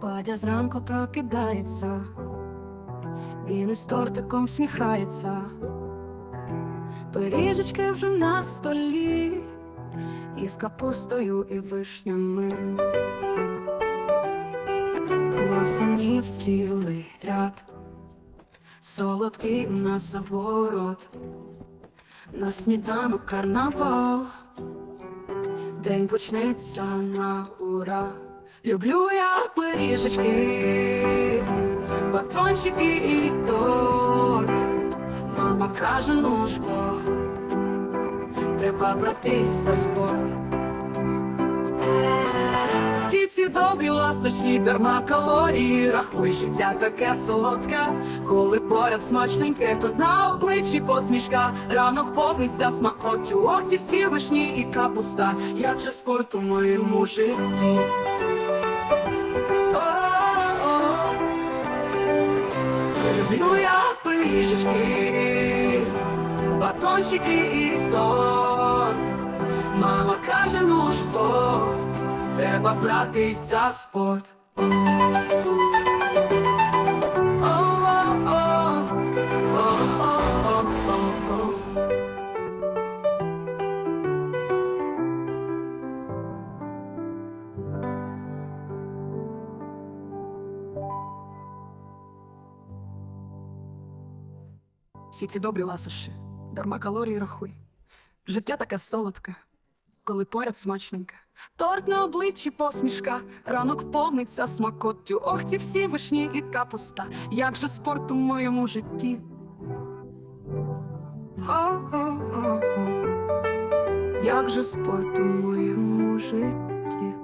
Падя зранку прокидається, він із тортиком всміхається, пиріжечки вже на столі, із капустою і вишнями. Круасанів цілий ряд, солодкий у нас заворот, на сніданок карнавал. День почнеться на ура. Люблю я пиріжечки, батончики і торт. Мама каже, ну ж треба братись за спорт. Всі ці добрі ласощі, дарма калорії, рахуй життя таке солодке, коли поряд смачненьке, тут на обличчі посмішка, ранок повниться смакоттю, оці всі вишні і капуста, як же спорт у моєму житті. Люблю я пиріжечки, батончики і торт. Мама каже, ну що, треба братись за спорт. Всі ці добрі ласощі, дарма калорії рахуй. Життя таке солодке, коли поряд смачненьке. Торт на обличчі посмішка, ранок повниться смакоттю. Ох, ці всі вишні і капуста, як же спорт у моєму житті. О-о-о-о. Як же спорт у моєму житті.